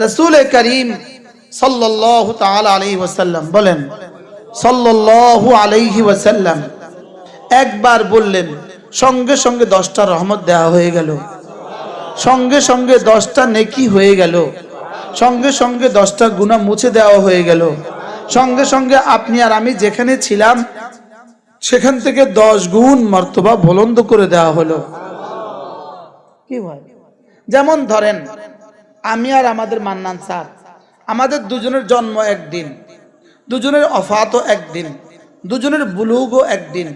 রসুল করিম সাল্লাল্লাহু তাআলা আলাইহি ওয়াসাল্লাম বলেন, সাল্লাল্লাহু আলাইহি ওয়াসাল্লাম একবার বললেন, সঙ্গে সঙ্গে দশটা রহমত দেওয়া হয়ে গেল। সঙ্গে সঙ্গে দশটা নেকি হয়ে গেল। সঙ্গে সঙ্গে দশটা গুণা মুছে দেওয়া হয়ে গেল। সঙ্গে সঙ্গে আপনি আর আমি যেখানে ছিলাম, সেখান থেকে দশ গুণ মর্তবা বলন্দ করে দেওয়া হলো। কি ভাই? যেমন ধরেন আমি আর আমাদের মান্নান স্যার। আমাদের দুজনের জন্ম একদিন, দুজনের অফাতও একদিন, দুজনের বুলুগও একদিন,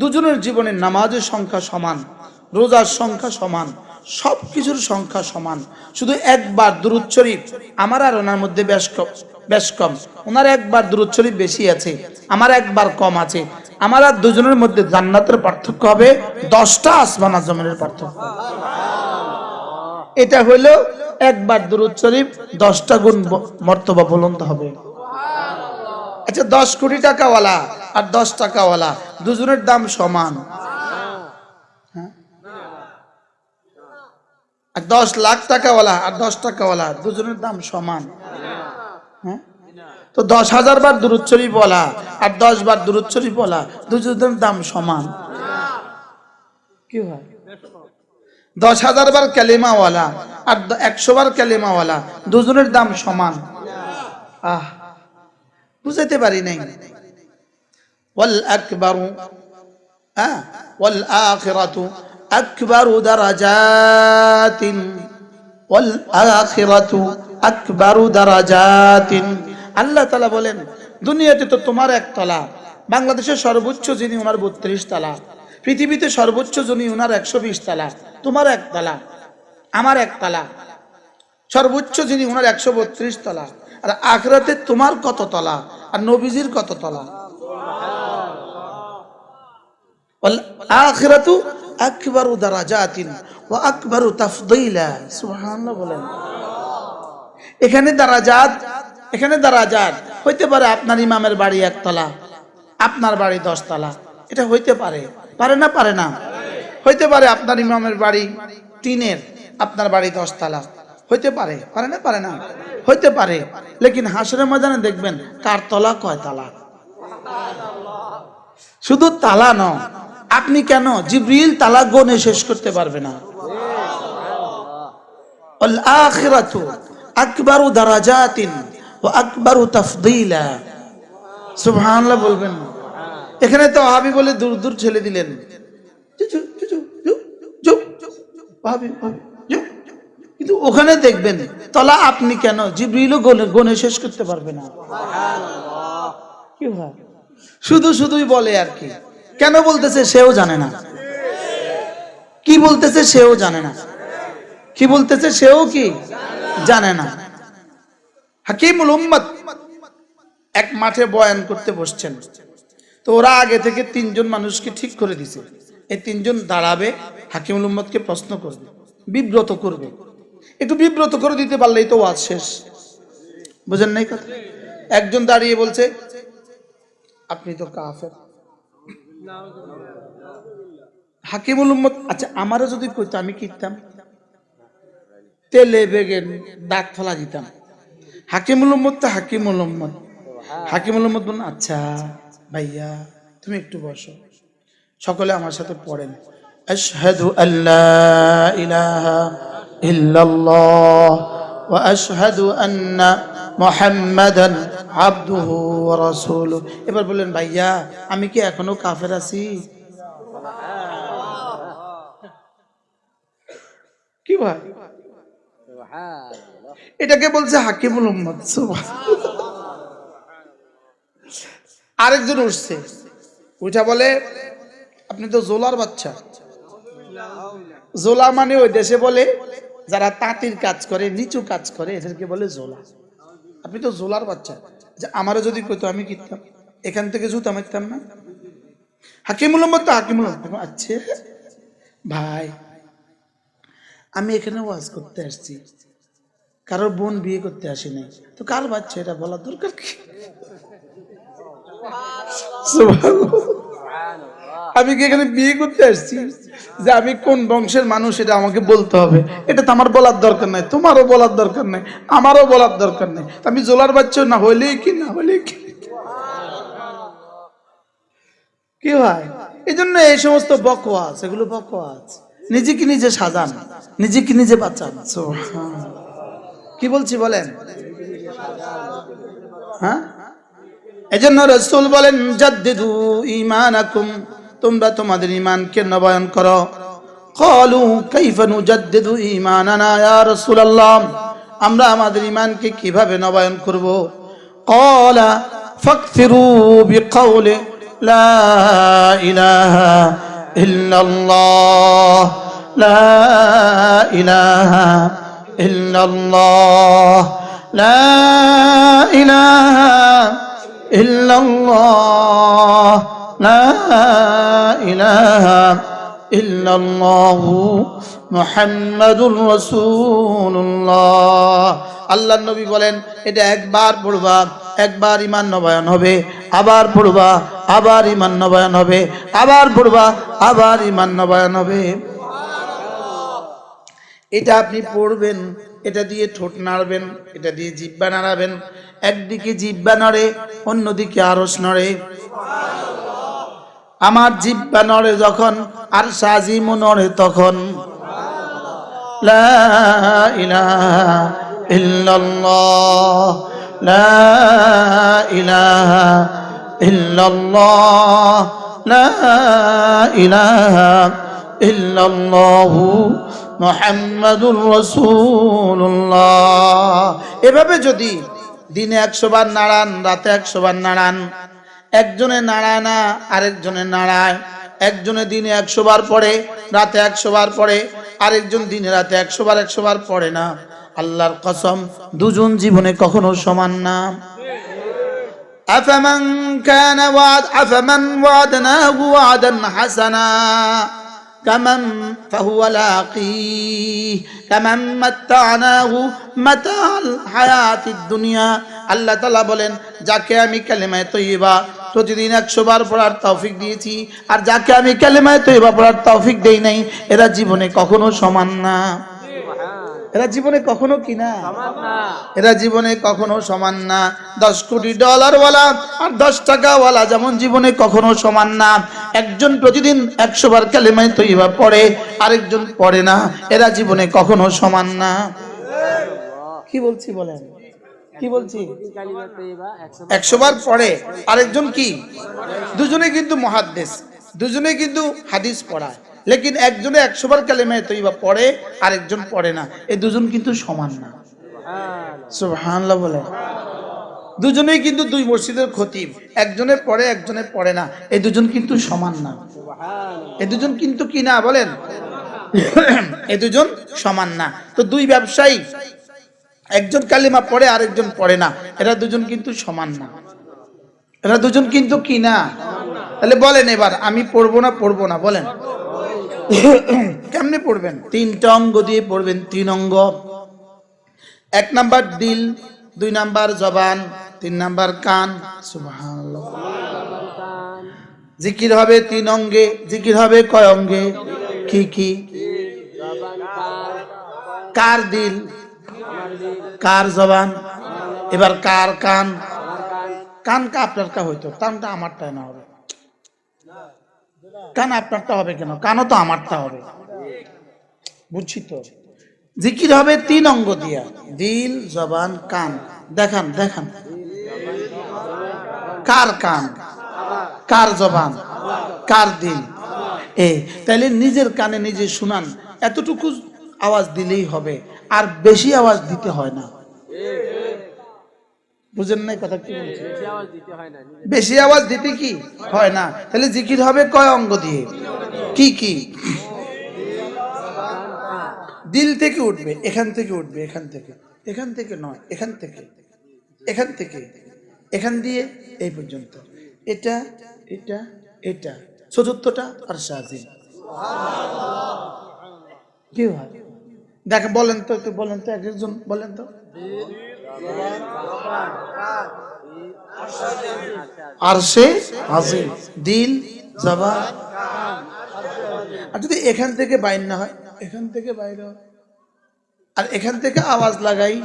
দুজনের জীবনের নামাজের সংখ্যা সমান, রোজার সংখ্যা সমান সব কিছুর সংখ্যা সমান। শুধু একবার দুরুদ আমার আর ওনার মধ্যে বেশ কম বেশ কম। ওনার একবার দুরুদ বেশি আছে, আমার একবার কম আছে। আমার আর দুজনের মধ্যে জান্নাতের পার্থক্য হবে, দশটা আসমান আজমের পার্থক্য। এটা হলো একবার দুরুদ শরীফ দশটা গুণ মর্তবা বলন্ত হবে। আচ্ছা দশ কোটি টাকাওয়ালা আর দশ টাকাওয়ালা দুজনের দাম সমান। হ্যাঁ? আর দশ লাখ টাকাওয়ালা আর দশ টাকাওয়ালা দুজনের দাম সমান। হ্যাঁ? তো দশ হাজার বার দূরত শরীফ বলা আর দশ বার দূরত শরীফ বলা দুজনের দাম সমান। কি হয়? দশ হাজার বার ক্যালেমাওয়ালা আর একশো বার ক্যালেমাওয়ালা দুজনের দাম সমান। আহ, বুঝাইতে পারি নাই। হ্যাঁ? আল্লাহ বলেন, দুনিয়াতে তো তোমার এক তলা বাংলাদেশের সর্বোচ্চ যিনি ওনার বত্রিশ তালা পৃথিবীতে সর্বোচ্চ যিনি ওনার একশো বিশ তালা। তোমার এক তালা। আমার এক তালা। সর্বোচ্চ যিনি ওনার একশো বত্রিশ তলা। আর আখরাতে তোমার কত তলা? আর নবীজির কত তলা? আখরাতু আকবারু দারাজাতিন ওয়া আকবারু তাফদীলা। সুবহানাল্লাহ বলেন। এখানে দারাজাত এখানে দারাজাত। হইতে পারে আপনার ইমামের বাড়ি একতলা আপনার বাড়ি দশতলা এটা হইতে পারে। পারে না পারে না। হইতে পারে আপনার ইমামের বাড়ি টিনের, আপনার বাড়ি দশতলা। হইতে পারে পারে না পারে না। হইতে পারে, লেকিন হাসরের ময়দানে দেখবেন কার তলা কয় তালা। শুধু তালা ন, আপনি কেন জিব্রিল তালা গনে শেষ করতে পারবে না? আখিরাতু আকবারু দারাজাতিন ওয়া আকবারু তাফদীলা। সুবহানাল্লাহ বলবেন। এখানে তো হাবি বলে দূর দূর ছেলে দিলেন। কিন্তু ওখানে দেখবেন, তলা আপনি কেন? জিব্রিলও গনে গনে শেষ করতে পারবে না। কি শুধু, শুধুই বলে আর কি। কেন বলতেছে সেও জানে না। কি বলতেছে সেও জানে না। কি বলতেছে সেও কি জানে না। হাকিমুল উম্মত এক মাঠে বয়ান করতে বসছেন। তো ওরা আগে থেকে তিনজন মানুষকে ঠিক করে দিছে। এই তিনজন দাঁড়াবে, হাকিমুল উম্মতকে প্রশ্ন করবে, বিব্রত করবে। একটু বিব্রত করে দিতে পারলেই তো ওয়াজ শেষ। বুঝেন নাই কথা? একজন দাঁড়িয়ে বলছে, আপনি তো কাফের। হাকিমুল উম্মত আচ্ছা আমারও যদি কইতো আমি কিনতাম তেলে বেগেন দাগ ফেলা দিতাম। হাকিমুল উম্মত তো হাকিমুল উম্মত হাকিমুল উম্মত বলুন আচ্ছা। ভাইয়া তুমি একটু বসো। সকলে আমার সাথে পড়েন। আশহাদু আল্লাহ ইলাহা ইল্লাল্লাহ ওয়া আশহাদু আন্না মুহাম্মাদান আবদুহু ওয়া রাসূলুহু। এবার বললেন ভাইয়া আমি কি এখনও কাফের আছি? কি ভাই? এটাকে বলছে হাকিমুল উম্মত সুবহানাল্লাহ। আরেকজন উঠছে। উঠা বলে, আপনি তো জোলার বাচ্চা। জোলা মানে ওই দেশে বলে, যারা তাঁতির কাজ করে, নিচু কাজ করে, এদেরকে বলে জোলা। আপনি তো জোলার বাচ্চা। যে আমারও যদি কইতো, আমি কিনতাম এখান থেকে জুতা মারতাম না। হাকিমুল তো হাকিমুল আচ্ছা। ভাই, আমি এখানে ওয়াজ করতে আসছি। কারোর বোন বিয়ে করতে আসি নাই তো কার বাচ্চা? এটা বলার দরকার কি। আমি কি এখানে বিয়ে করতে আসছি? যে আমি কোন বংশের মানুষ, এটা আমাকে বলতে হবে। এটা তো আমার বলার দরকার নাই, তোমারও বলার দরকার নাই, আমারও বলার দরকার নাই। আমি জোলার বাচ্চা না, হইলেই কি না, হইলেই কি? কি হয় এই জন্য এই সমস্ত বকওয়াস এগুলো বকওয়াস নিজেকে নিজে সাজান, নিজেকে নিজে বাঁচান। কি বলছি বলেন? হ্যাঁ? এজন্য রসুল বলেন, জাদ্দিদু ঈমানাকুম, তোমরা তোমাদের ইমানকে নবায়ন করো। ক্বালু কাইফা নুজাদ্দিদু ঈমানানা, ইয়া রাসূলুল্লাহ, আমরা আমাদের ইমানকে কীভাবে নবায়ন করব? ক্বালা ফাকফিরু বিকাউলি, লা ইলাহা ইল্লাল্লাহ, লা ইলাহা ইল্লাল্লাহ, লা ইলাহা إلا الله لا إله إلا الله محمد رسول الله আল্লাহ নবী বলেন এটা একবার পড়বা একবার ইমান নবায়ন হবে আবার পড়বা আবার ইমান নবায়ন হবে আবার পড়বা আবার ইমান নবায়ন হবে এটা আপনি পড়বেন এটা দিয়ে ঠোঁট নাড়বেন, এটা দিয়ে জিব্বা নাড়াবেন। একদিকে জিব্বা নড়ে, অন্যদিকে আরস নড়ে। আমার জিব্বা নড়ে যখন, আর সাজিমও নড়ে তখন। লা ইলাহা লা ইলাহা লা মুহাম্মাদুর রাসূলুল্লাহ এভাবে যদি দিনে একশো বার নাড়ান রাতে একশো বার নাড়ান একজনে নাড়ায় না আরেকজনে নাড়ায় একজনে দিনে একশো বার পড়ে রাতে একশো বার পড়ে আরেকজন দিনে রাতে একশো বার একশো বার পড়ে না আল্লাহর কসম দুজন জীবনে কখনো সমান না أفمن كان وعد أفمن وعدناه وعدا حسنا كمن فهو لاقيه كمن متعناه متاع الحياة الدنيا আল্লাহ তালা বলেন যাকে আমি কালেমায় তৈবা প্রতিদিন একশো বার পড়ার তৌফিক দিয়েছি আর যাকে আমি কালেমায় তৈবা পড়ার তৌফিক দেই নাই এরা জীবনে কখনো সমান না এরা জীবনে কখনো কি না? এরা জীবনে কখনো সমান না। দশ কোটি ডলার ওয়ালা আর দশ টাকা ওয়ালা যেমন জীবনে কখনো সমান না। একজন প্রতিদিন একশো বার কালেমায় তৈবা পড়ে আরেকজন পড়ে না। এরা জীবনে কখনো সমান না। কি বলছি বলেন? কি বলছি? একশো বার পড়ে আরেকজন কি? দুজনে কিন্তু মহাদ্দেশ দুজনে কিন্তু হাদিস পড়ায়। লেকিন একজনে একশো বার কালেমায় তৈবা পড়ে আরেকজন পড়ে না। এই দুজন কিন্তু সমান না। সুবহানাল্লাহ। বলে। দুজনেই কিন্তু দুই মসজিদের খতিব। একজনে পড়ে একজনে পড়ে না। এই দুজন কিন্তু সমান না। এই দুজন কিন্তু কি না বলেন? এই দুজন সমান না। তো দুই ব্যবসায়ী একজন কালিমা পড়ে আরেকজন পড়ে না। এরা দুজন কিন্তু সমান না। এরা দুজন কিন্তু কি না? তাহলে বলেন এবার, আমি পড়ব না পড়ব না, বলেন। কেমনে পড়বেন? তিনটা অঙ্গ দিয়ে পড়বেন, তিন অঙ্গ। এক নাম্বার দিল, দুই নাম্বার জবান, তিন নাম্বার কান। জিকির হবে তিন অঙ্গে, জিকির হবে কয় অঙ্গে? কি কি? কার দিল? কার জবান? এবার কার কান? কান কা আপনার কা হইতো, কানটা আমারটা না হবে। কান আপনারটা হবে কেন? কানও তো আমারটা হবে। বুঝছি তো? জিকির হবে তিন অঙ্গ দিয়া। দিল, জবান, কান। দেখান দেখান। কার কান? কার জবান? কার দিল? এ, তাইলে নিজের কানে নিজে শুনান। এতটুকু আওয়াজ দিলেই হবে। আর বেশি আওয়াজ দিতে হয় না। বুঝেন নাই কথা কি বলছি? বেশি আওয়াজ দিতে কি? হয় না। তাহলে জিকির হবে কয় অঙ্গ দিয়ে? কি কি? দিল থেকে উঠবে এখান থেকে উঠবে এখান থেকে। এখান থেকে নয় এখান থেকে। এখান থেকে। এখান দিয়ে এই পর্যন্ত। এটা এটা এটা। চতুর্থটা আর সাজিম। কি হয়? দেখ বলেন তো একটু বলেন তো এক একজন বলেন তো। আর সে আজিম জবান। আর যদি এখান থেকে বাইর না হয়, এখান থেকে বাইরে হয়। আর এখান থেকে আওয়াজ লাগাই,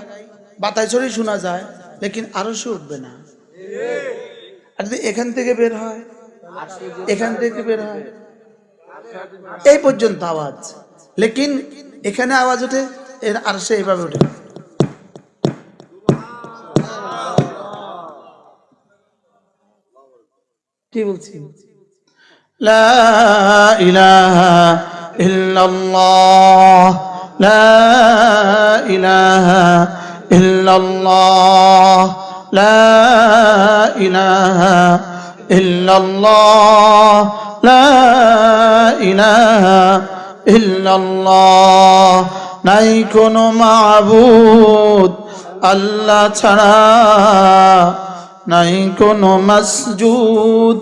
বাতায় চড়ে শোনা যায়, লেকিন আরও সে উঠবে না। আর যদি এখান থেকে বের হয়, এখান থেকে বের হয়। এই পর্যন্ত আওয়াজ। লেকিন এখানে আওয়াজ ওঠে, এর আর সে এইভাবে ওঠে কি বলছি لا إله إلا الله لا إله إلا الله لا إله إلا الله لا إله إلا الله নাই কোনো মাবুদ আল্লাহ ছাড়া নাই কোনো মসজুদ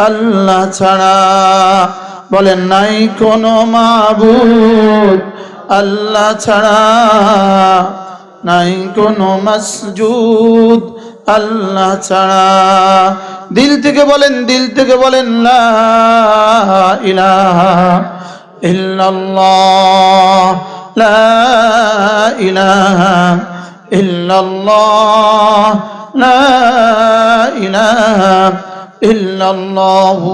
আল্লাহ ছাড়া। বলেন, নাই কোনো মাবুদ আল্লাহ ছাড়া। নাই কোনো মসজুদ আল্লাহ ছাড়া। দিল থেকে বলেন, দিল থেকে বলেন, লা ইলাহা ইল্লাল্লাহ। লা লা ইলাহা ইল্লাল্লাহু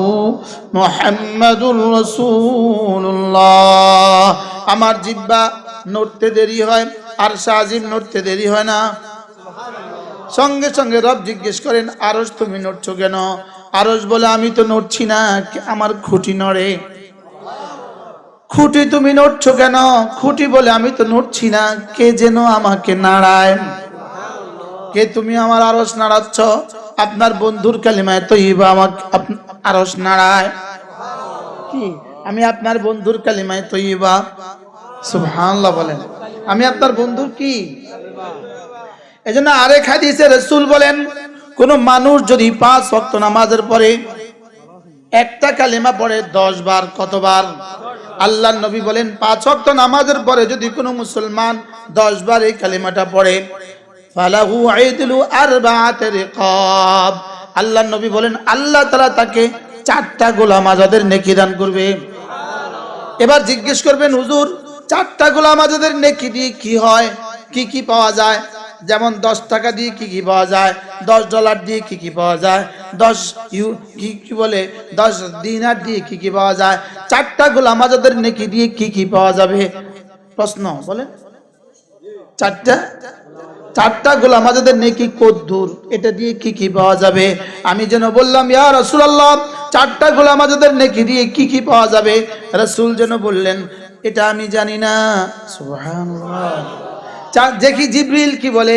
মুহাম্মাদুর রাসূলুল্লাহ। আমার জিব্বা নড়তে দেরি হয় আর সাজিম নড়তে দেরি হয় না। সঙ্গে সঙ্গে রব জিজ্ঞেস করেন আরস তুমি নড়ছো কেন? আরস বলে, আমি তো নড়ছি না আমার খুঁটি নড়ে? খুঁটি তুমি নড়ছো কেন? খুঁটি বলে, আমি তো নড়ছি না, কে যেন আমাকে নাড়ায়? কে তুমি আমার আরস নাড়াচ্ছ? আপনার বন্ধুর কালিমায় তো ইবা আপ- আরস নাড়ায়। কি? আমি আপনার বন্ধুর কালিমায় তো ইবা সুবহানাল্লাহ বলেন। আমি আপনার বন্ধুর কি? এই এজন্য আরেক হাদিসে রসুল বলেন, কোন মানুষ যদি পাঁচ ওয়াক্ত নামাজের পরে একটা কালিমা পড়ে দশ বার, কতবার? আল্লাহ নবী বলেন, পাঁচ ওয়াক্ত নামাজের পরে যদি কোনো মুসলমান দশ বার এই কালিমাটা পড়ে ফালাহু আইদলু আরবাআত রিকাব। আল্লাহ নবী বলেন, আল্লাহ তাআলা তাকে চারটা গোলাম আজাদের নেকি দান করবে। এবার জিজ্ঞেস করবেন, হুজুর, চারটা গোলাম আজাদের নেকি দিয়ে কি হয়? কি কি পাওয়া যায়? যেমন দশ টাকা দিয়ে কি কি পাওয়া যায়? দশ ডলার দিয়ে কি কি পাওয়া যায়? দশ ইউ, কি কি বলে? দশ দিনার দিয়ে কি কি পাওয়া যায়? চারটা গোলাম আজাদের নেকি দিয়ে কি কি পাওয়া যাবে? প্রশ্ন, বলেন। চারটা? চারটা গোলাম আজাদের নেকি কদ্দুর এটা দিয়ে কি কি পাওয়া যাবে? আমি যেন বললাম, ইয়া রাসূলুল্লাহ, চারটা গোলাম আজাদের নেকি দিয়ে কি কি পাওয়া যাবে? রসুল যেন বললেন, এটা আমি জানি না। দেখি জিব্রিল কি বলে।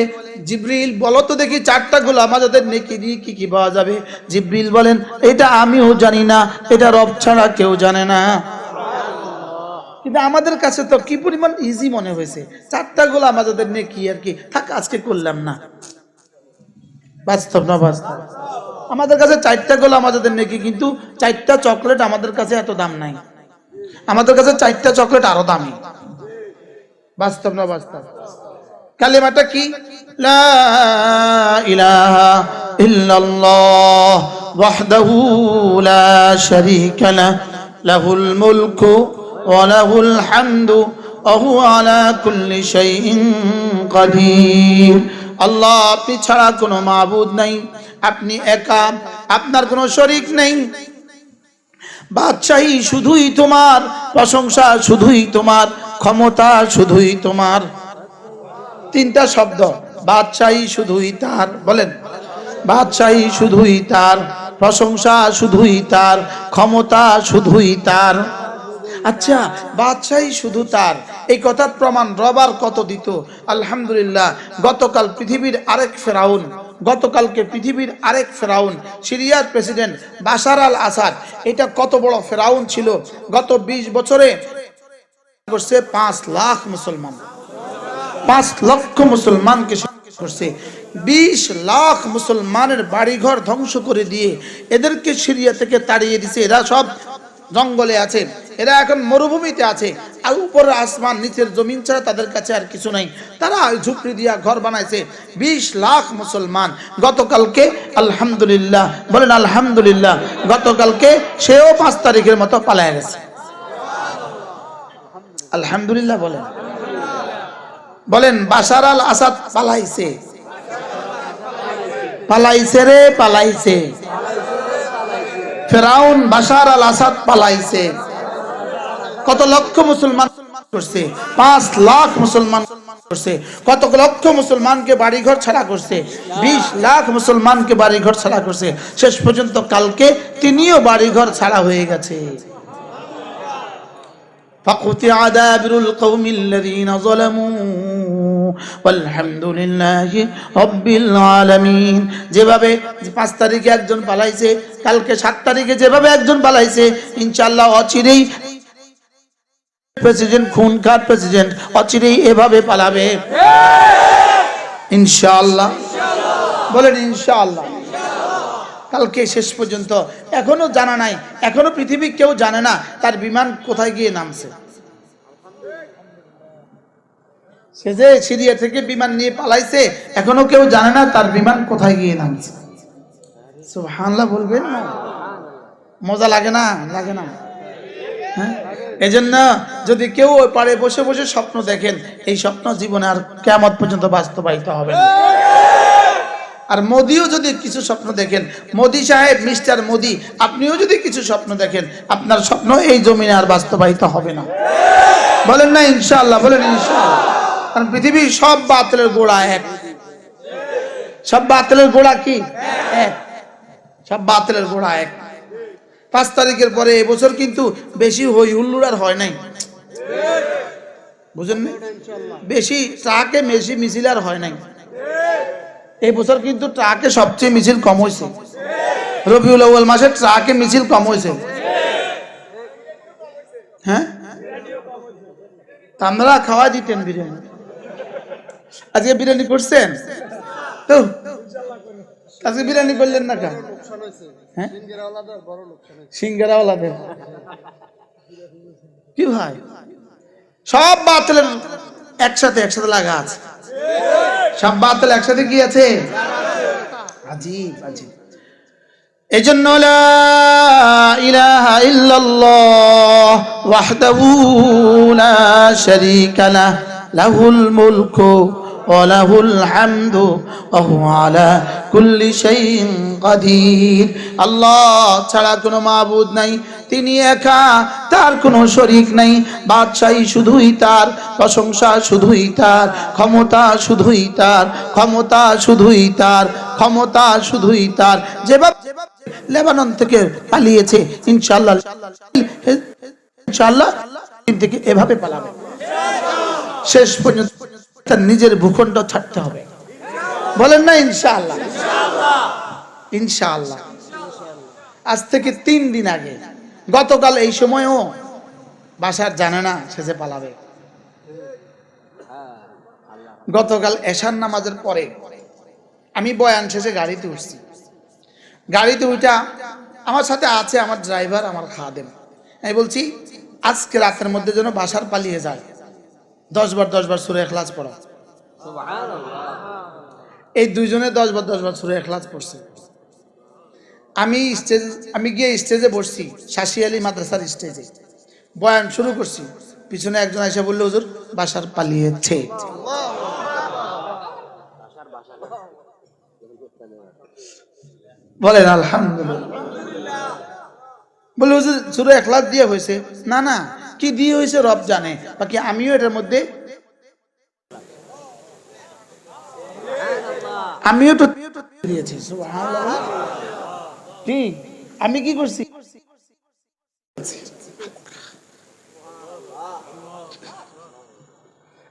জিব্রিল, বলো তো দেখি চারটা গোলাম আজাদের নেকি দিয়ে কি কি পাওয়া যাবে? জিব্রিল বলেন, এটা আমিও জানি না, এটা রব ছাড়া কেউ জানে না। কিন্তু আমাদের কাছে তো কি পরিমাণ ইজি মনে হয়েছে? চারটা গোলা আমাদের নিয়ে কি আর কি? থাক, আজকে করলাম না। বাস্তব না বাস্তব? আমাদের কাছে চারটা গোলা আমাদের নাকি কিন্তু চারটা চকলেট আমাদের কাছে এত দাম নাই। আমাদের কাছে চারটা চকলেট আরও দামি। বাস্তব না বাস্তব? কালিমাটা কি? লা ইলাহা ইল্লাল্লাহ ওয়াহদাহু লা মুলকু হামদু ওয়া হুয়া আলা কুল্লি শাইইন কাদির। আল্লাহ, আপনি ছাড়া কোনো মাবুদ নাই, আপনি একা, আপনার কোনো শরীক নেই। বাদশাহী শুধুই তোমার, প্রশংসা শুধুই তোমার, ক্ষমতা শুধুই তোমার। তিনটা শব্দ, বাদশাহী শুধুই তার, বলেন। বাদশাহী শুধুই তার, প্রশংসা শুধুই তার, ক্ষমতা শুধুই তার। আচ্ছা বাদশাহী শুধু তার। এই কথার প্রমাণ রবার কত দিত? আলহামদুলিল্লাহ, গতকাল পৃথিবীর আরেক ফেরাউন, গতকালকে পৃথিবীর আরেক ফেরাউন, সিরিয়ার প্রেসিডেন্ট বাশার আল আসাদ। এটা কত বড় ফেরাউন ছিল? গত ২০ বছরে করছে পাঁচ লাখ মুসলমান। পাঁচ লক্ষ মুসলমানকে করছে। বিশ লাখ মুসলমানের বাড়িঘর ধ্বংস করে দিয়ে এদেরকে সিরিয়া থেকে তাড়িয়ে দিছে। এরা সব জঙ্গলে আছে। এরা এখন মরুভূমিতে আছে। আর উপরের আসমান, নিচের জমিন ছাড়া তাদের কাছে আর কিছু নাই। তারা ঝুপড়ি দিয়া ঘর বানাইছে। বিশ লাখ মুসলমান। গতকালকে আলহামদুলিল্লাহ, বলেন আলহামদুলিল্লাহ, গতকালকে সেও পাঁচ তারিখের মতো পালায় গেছে। আলহামদুলিল্লাহ বলেন। বলেন, বাশার আল আসাদ পালাইছে। পালাইছে রে, পালাইছে। ফেরাউন বাসার আল আসাদ পালাইছে। কত লক্ষ মুসলমান করছে পাঁচ লাখ মুসলমান করছে কত লক্ষ মুসলমানকে বাড়িঘর ছাড়া করছে বিশ লাখ মুসলমানকে বাড়িঘর ছাড়া করছে শেষ পর্যন্ত কালকে তিনিও বাড়িঘর ছাড়া হয়ে গেছে فقطع دابر القوم الذين ظلموا والحمد لله رب العالمين যেভাবে পাঁচ তারিখে একজন পালাইছে কালকে সাত তারিখে যেভাবে একজন পালাইছে ইনশাআল্লাহ অচিরেই প্রেসিডেন্ট খুনকার প্রেসিডেন্ট অচিরেই এভাবে পালাবে। ইনশাআল্লাহ। বলেন ইনশাআল্লাহ। কালকে শেষ পর্যন্ত। এখনও জানা নাই। এখনও পৃথিবীর কেউ জানে না তার বিমান কোথায় গিয়ে নামছে। সে যে সিরিয়া থেকে বিমান নিয়ে পালাইছে, এখনও কেউ জানে না তার বিমান কোথায় গিয়ে নামছে। সুবহানাল্লাহ বলবেন না। মজা লাগে না? লাগে না। হ্যাঁ? এজন্য যদি কেউ ওই পারে বসে বসে স্বপ্ন দেখেন, এই স্বপ্ন জীবনে আর কেমন পর্যন্ত বাস্তবায়িত হবে আর মোদিও যদি কিছু স্বপ্ন দেখেন, মোদি সাহেব, মিস্টার মোদি, আপনিও যদি কিছু স্বপ্ন দেখেন, আপনার স্বপ্ন এই জমিনে আর বাস্তবায়িত হবে না। বলেন না ইনশাল্লাহ বলেন ইনশাআল্লাহ। কারণ পৃথিবীর সব বাতিলের গোড়া এক। সব বাতিলের গোড়া কি? এক। সব বাতিলের গোড়া এক। পাঁচ তারিখের পরে এবছর কিন্তু বেশি হই হুল্লুর আর হয় নাই। বুঝেন বেশি ট্রাকে বেশি মিছিল আর হয় নাই। এই বছর কিন্তু ট্রাকে সবচেয়ে মিছিল কম হয়েছে রবিউল আউ্বাল মাসে ট্রাকে মিছিল কম হয়েছে হ্যাঁ? আমরা খাওয়া দিতেন বিরিয়ানি। আজকে বিরিয়ানি করছেন? তো আজকে বিরিয়ানি করলেন না কেন? হ্যাঁ? সিঙ্গারাওয়ালাদের। কি ভাই? সব বাতিলের একসাথে একসাথে লাগা আছে। সব বাতিল একসাথে কি আছে? এই জন্য ইলাহা ইল্লাল্লাহ ওয়াহদাহু লা শারীকা লাহ। লাহুল মুলকু হামদু ওয়া হুয়া আলা কুল্লি শাইইন কাদির আল্লাহ ছাড়া কোনো মাবুদ নাই তিনি একা তার কোনো শরিক নাই বাদশাহী শুধুই তার প্রশংসা শুধুই তার ক্ষমতা শুধুই তার ক্ষমতা শুধুই তার ক্ষমতা শুধুই তার যেভাবে লেবানন থেকে পালিয়েছে ইনশাআল্লাহ ইনশাআল্লাহ থেকে এভাবে পালাবে শেষ পর্যন্ত তার নিজের ভূখণ্ড ছাড়তে হবে। বলেন না, ইনশাআল্লাহ। ইনশাআল্লাহ। আজ থেকে তিন দিন আগে, গতকাল এই সময়ও বাসার জানে না শেষে পালাবে। গতকাল এশার নামাজের পরে আমি বয়ান শেষে গাড়িতে উঠছি। গাড়িতে উঠা আমার সাথে আছে আমার ড্রাইভার, আমার খাওয়া খাদেম। আমি বলছি, আজকে রাতের মধ্যে যেন বাসার পালিয়ে যায়। দশ বার দশ বার সুরে এখলাস পড়া। এই দুইজনে দশ বার দশ বার সুরে এখলাস পড়ছে। আমি স্টেজ আমি গিয়ে স্টেজে বসছি শাসি আলী মাদ্রাসার স্টেজে বয়ান শুরু করছি পিছনে একজন এসে বলল হুজুর বাসার পালিয়েছে বলেন আলহামদুলিল্লাহ। বলে হুজুর শুরু একলাস দিয়ে হয়েছে। না না কি দিয়ে হয়েছে রব জানে। বাকি আমিও এটার মধ্যে আমিও তো দিয়েছি আমি কি করছি?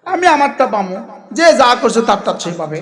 আমি আমারটা পামো। যে যা করছে তার তার সেই পাবে।